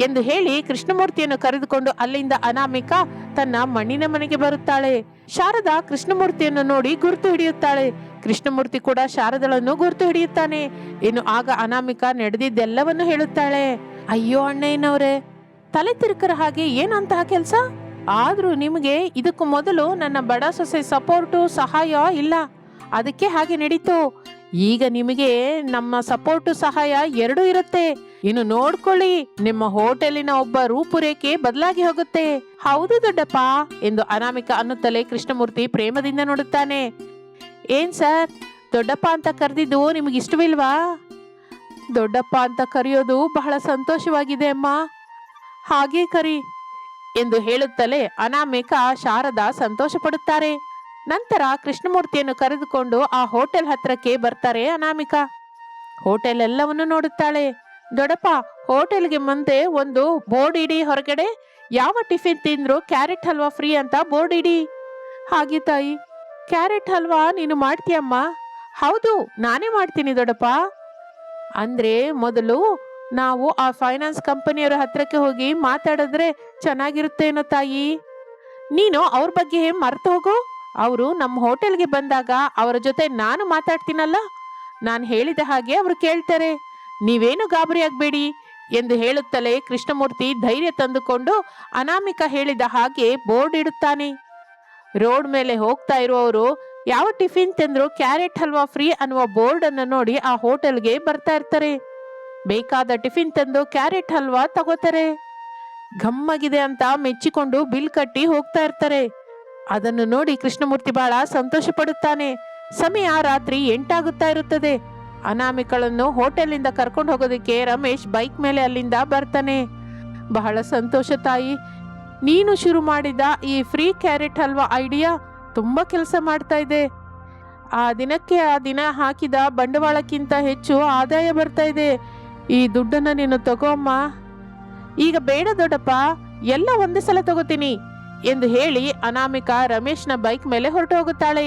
ಎಂದು ಹೇಳಿ ಕೃಷ್ಣಮೂರ್ತಿಯನ್ನು ಕರೆದುಕೊಂಡು ಅಲ್ಲಿಂದ ಅನಾಮಿಕ ತನ್ನ ಮಣ್ಣಿನ ಮನೆಗೆ ಬರುತ್ತಾಳೆ. ಶಾರದಾ ಕೃಷ್ಣಮೂರ್ತಿಯನ್ನು ನೋಡಿ ಗುರುತು ಹಿಡಿಯುತ್ತಾಳೆ. ಕೃಷ್ಣಮೂರ್ತಿ ಕೂಡ ಶಾರದಳನ್ನು ಗುರುತು ಹಿಡಿಯುತ್ತಾನೆ. ಇನ್ನು ಆಗ ಅನಾಮಿಕ ನಡೆದಿದ್ದೆಲ್ಲವನ್ನು ಹೇಳುತ್ತಾಳೆ. ಅಯ್ಯೋ ಅಣ್ಣಯ್ಯನವ್ರೆ, ತಲೆ ತಿರುಕರ ಹಾಗೆ ಏನಂತಹ ಕೆಲಸ? ಆದ್ರೂ ನಿಮಗೆ ಇದಕ್ಕೂ ಮೊದಲು ನನ್ನ ಬಡ ಸೊಸೆ ಸಪೋರ್ಟು, ಸಹಾಯ ಇಲ್ಲ. ಅದಕ್ಕೆ ಹಾಗೆ ನಡೀತು. ಈಗ ನಿಮಗೆ ನಮ್ಮ ಸಪೋರ್ಟು, ಸಹಾಯ ಎರಡೂ ಇರುತ್ತೆ. ಇನ್ನು ನೋಡ್ಕೊಳ್ಳಿ, ನಿಮ್ಮ ಹೋಟೆಲಿನ ಒಬ್ಬ ರೂಪುರೇಖೆ ಬದಲಾಗಿ ಹೋಗುತ್ತೆ. ಹೌದು ದೊಡ್ಡಪ್ಪ, ಎಂದು ಅನಾಮಿಕ ಅನ್ನುತ್ತಲೇ ಕೃಷ್ಣಮೂರ್ತಿ ಪ್ರೇಮದಿಂದ ನೋಡುತ್ತಾನೆ. ಏನ್ ಸರ್? ದೊಡ್ಡಪ್ಪ ಅಂತ ಕರೆದಿದ್ದು ನಿಮಗೆ ಇಷ್ಟವಿಲ್ವಾ? ದೊಡ್ಡಪ್ಪ ಅಂತ ಕರೆಯೋದು ಬಹಳ ಸಂತೋಷವಾಗಿದೆ ಅಮ್ಮ. ಹಾಗೆ ಕರಿ ಎಂದು ಹೇಳುತ್ತಲೇ ಅನಾಮಿಕ ಶಾರದಾ ಸಂತೋಷ ಪಡುತ್ತಾರೆ ನಂತರ ಕೃಷ್ಣಮೂರ್ತಿಯನ್ನು ಕರೆದುಕೊಂಡು ಆ ಹೋಟೆಲ್ ಹತ್ರಕ್ಕೆ ಬರ್ತಾರೆ ಅನಾಮಿಕ. ಹೋಟೆಲ್ ಎಲ್ಲವನ್ನು ನೋಡುತ್ತಾಳೆ. ದೊಡ್ಡಪ್ಪ, ಹೋಟೆಲ್ಗೆ ಮುಂದೆ ಒಂದು ಬೋರ್ಡ್ ಇಡಿ ಹೊರಗಡೆ. ಯಾವ ಟಿಫಿನ್ ತಿಂದ್ರು ಕ್ಯಾರೆಟ್ ಹಲ್ವಾ ಫ್ರೀ ಅಂತ ಬೋರ್ಡ್ ಇಡಿ. ಹಾಗೆ ತಾಯಿ. ಕ್ಯಾರೆಟ್ ಹಲ್ವಾ ನೀನು ಮಾಡ್ತೀಯಮ್ಮ? ಹೌದು, ನಾನೇ ಮಾಡ್ತೀನಿ ದೊಡ್ಡಪ್ಪ. ಅಂದ್ರೆ ಮೊದಲು ನಾವು ಆ ಫೈನಾನ್ಸ್ ಕಂಪನಿಯವರ ಹತ್ರಕ್ಕೆ ಹೋಗಿ ಮಾತಾಡಿದ್ರೆ ಚೆನ್ನಾಗಿರುತ್ತೇನೋ ತಾಯಿ. ನೀನು ಅವ್ರ ಬಗ್ಗೆ ಮರ್ತು ಹೋಗು. ಅವರು ನಮ್ಮ ಹೋಟೆಲ್ಗೆ ಬಂದಾಗ ಅವರ ಜೊತೆ ನಾನು ಮಾತಾಡ್ತೀನಲ್ಲ? ನಾನು ಹೇಳಿದ ಹಾಗೆ ಅವರು ಕೇಳ್ತಾರೆ. ನೀವೇನು ಗಾಬರಿ ಆಗಬೇಡಿ ಎಂದು ಹೇಳುತ್ತಲೇ ಕೃಷ್ಣಮೂರ್ತಿ ಧೈರ್ಯ ತಂದುಕೊಂಡು ಅನಾಮಿಕ ಹೇಳಿದ ಹಾಗೆ ಬೋರ್ಡ್ ಇಡುತ್ತಾನೆ. ರೋಡ್ ಮೇಲೆ ಹೋಗ್ತಾ ಇರುವವರು, ಯಾವ ಟಿಫಿನ್ ತಿಂದ್ರು ಕ್ಯಾರೆಟ್ ಹಲ್ವಾ ಫ್ರೀ ಅನ್ನುವ ಬೋರ್ಡ್ ಅನ್ನು ನೋಡಿ ಆ ಹೋಟೆಲ್ಗೆ ಬರ್ತಾ ಇರ್ತಾರೆ. ಬೇಕಾದ ಟಿಫಿನ್ ತಂದು ಕ್ಯಾರೆಟ್ ಹಲ್ವಾ ತಗೋತಾರೆ. ಘಮ್ಮಾಗಿದೆ ಅಂತ ಮೆಚ್ಚಿಕೊಂಡು ಬಿಲ್ ಕಟ್ಟಿ ಹೋಗ್ತಾ ಇರ್ತಾರೆ. ಅದನ್ನು ನೋಡಿ ಕೃಷ್ಣಮೂರ್ತಿ ಬಹಳ ಸಂತೋಷ ಪಡುತ್ತಾನೆ ಸಮಯ ರಾತ್ರಿ ಎಂಟಾಗುತ್ತಾ ಇರುತ್ತದೆ. ಅನಾಮಿಕಳನ್ನು ಹೋಟೆಲ್ನಿಂದ ಕರ್ಕೊಂಡು ಹೋಗೋದಕ್ಕೆ ರಮೇಶ್ ಬೈಕ್ ಮೇಲೆ ಅಲ್ಲಿಂದ ಬರ್ತಾನೆ. ಬಹಳ ಸಂತೋಷ ತಾಯಿ. ನೀನು ಶುರು ಮಾಡಿದ ಈ ಫ್ರೀ ಕ್ಯಾರೆಟ್ ಹಲ್ವಾ ಐಡಿಯಾ ತುಂಬ ಕೆಲಸ ಮಾಡ್ತಾ ಇದೆ. ಆ ದಿನಕ್ಕೆ ಆ ದಿನ ಹಾಕಿದ ಬಂಡವಾಳಕ್ಕಿಂತ ಹೆಚ್ಚು ಆದಾಯ ಬರ್ತಾ ಇದೆ. ಈ ದುಡ್ಡನ್ನು ನೀನು ತಗೋಮ್ಮ ಈಗ ಬೇಡ ದೊಡ್ಡಪ್ಪ, ಎಲ್ಲ ಒಂದೇ ಸಲ ತಗೋತೀನಿ ಎಂದು ಹೇಳಿ ಅನಾಮಿಕಾ ರಮೇಶ್ನ ಬೈಕ್ ಮೇಲೆ ಹೊರಟು ಹೋಗುತ್ತಾಳೆ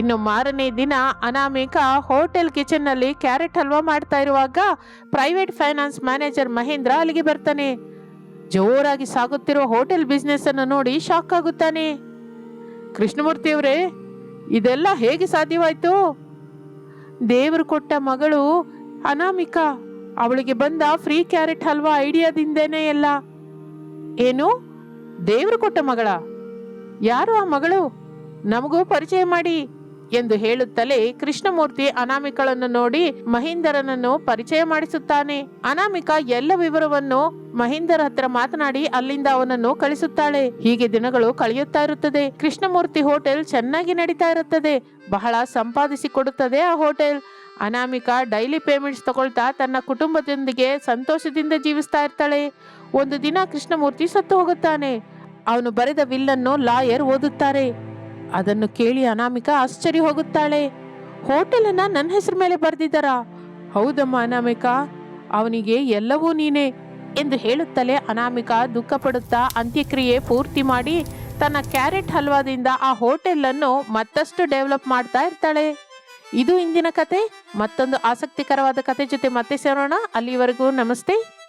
ಇನ್ನು ಮಾರನೇ ದಿನ ಅನಾಮಿಕಾ ಹೋಟೆಲ್ ಕಿಚನ್ನಲ್ಲಿ ಕ್ಯಾರೆಟ್ ಹಲ್ವಾ ಮಾಡ್ತಾ ಇರುವಾಗ ಪ್ರೈವೇಟ್ ಫೈನಾನ್ಸ್ ಮ್ಯಾನೇಜರ್ ಮಹೇಂದ್ರ ಅಲ್ಲಿಗೆ ಬರ್ತಾನೆ. ಜೋರಾಗಿ ಸಾಗುತ್ತಿರುವ ಹೋಟೆಲ್ ಬಿಸ್ನೆಸ್ ಅನ್ನು ನೋಡಿ ಶಾಕ್ ಆಗುತ್ತಾನೆ. ಕೃಷ್ಣಮೂರ್ತಿ ಅವರೇ ಇದೆಲ್ಲ ಹೇಗೆ ಸಾಧ್ಯವಾಯ್ತು? ದೇವರು ಕೊಟ್ಟ ಮಗಳು ಅನಾಮಿಕ. ಅವಳಿಗೆ ಬಂದ ಫ್ರೀ ಕ್ಯಾರೆಟ್ ಹಲ್ವಾ ಐಡಿಯಾದಿಂದೇನೆ ಎಲ್ಲ. ಏನು? ದೇವರು ಕೊಟ್ಟ ಮಗಳ? ಯಾರು ಆ ಮಗಳು? ನಮಗೂ ಪರಿಚಯ ಮಾಡಿ. ಎಂದು ಹೇಳುತ್ತಲೇ ಕೃಷ್ಣಮೂರ್ತಿ ಅನಾಮಿಕಳನ್ನು ನೋಡಿ ಮಹೇಂದರನನ್ನು ಪರಿಚಯ ಮಾಡಿಸುತ್ತಾನೆ. ಅನಾಮಿಕ ಎಲ್ಲ ವಿವರವನ್ನು ಮಹೇಂದರ್ ಹತ್ರ ಮಾತನಾಡಿ ಅಲ್ಲಿಂದ ಅವನನ್ನು ಕಳಿಸುತ್ತಾಳೆ. ಹೀಗೆ ದಿನಗಳು ಕಳೆಯುತ್ತಾ ಇರುತ್ತದೆ. ಕೃಷ್ಣಮೂರ್ತಿ ಹೋಟೆಲ್ ಚೆನ್ನಾಗಿ ನಡೀತಾ ಇರುತ್ತದೆ. ಬಹಳ ಸಂಪಾದಿಸಿ ಕೊಡುತ್ತದೆ ಆ ಹೋಟೆಲ್. ಅನಾಮಿಕಾ ಡೈಲಿ ಪೇಮೆಂಟ್ಸ್ ತಗೊಳ್ತಾ ತನ್ನ ಕುಟುಂಬದೊಂದಿಗೆ ಸಂತೋಷದಿಂದ ಜೀವಿಸ್ತಾ ಇರ್ತಾಳೆ. ಒಂದು ದಿನ ಕೃಷ್ಣಮೂರ್ತಿ ಸತ್ತು ಹೋಗುತ್ತಾನೆ. ಅವನು ಬರೆದ ವಿಲ್ಲನ್ನು ಲಾಯರ್ ಓದುತ್ತಾರೆ. ಅದನ್ನು ಕೇಳಿ ಅನಾಮಿಕಾ ಆಶ್ಚರ್ಯ ಹೋಗುತ್ತಾಳೆ. ಹೋಟೆಲ್ ಅನ್ನ ನನ್ನ ಹೆಸರು ಮೇಲೆ ಬರೆದಿದ್ದಾರಾ. ಹೌದಮ್ಮ ಅನಾಮಿಕಾ, ಅವನಿಗೆ ಎಲ್ಲವೂ ನೀನೆ ಎಂದು ಹೇಳುತ್ತಲೇ ಅನಾಮಿಕಾ ದುಃಖ ಪಡುತ್ತಾ ಅಂತ್ಯಕ್ರಿಯೆ ಪೂರ್ತಿ ಮಾಡಿ ತನ್ನ ಕ್ಯಾರೆಟ್ ಹಲ್ವಾದಿಂದ ಆ ಹೋಟೆಲ್ ಅನ್ನು ಮತ್ತಷ್ಟು ಡೆವಲಪ್ ಮಾಡ್ತಾ ಇರ್ತಾಳೆ. ಇದು ಇಂದಿನ ಕತೆ. ಮತ್ತೊಂದು ಆಸಕ್ತಿಕರವಾದ ಕತೆ ಜೊತೆ ಮತ್ತೆ ಸೇರೋಣ. ಅಲ್ಲಿವರೆಗೂ ನಮಸ್ತೆ.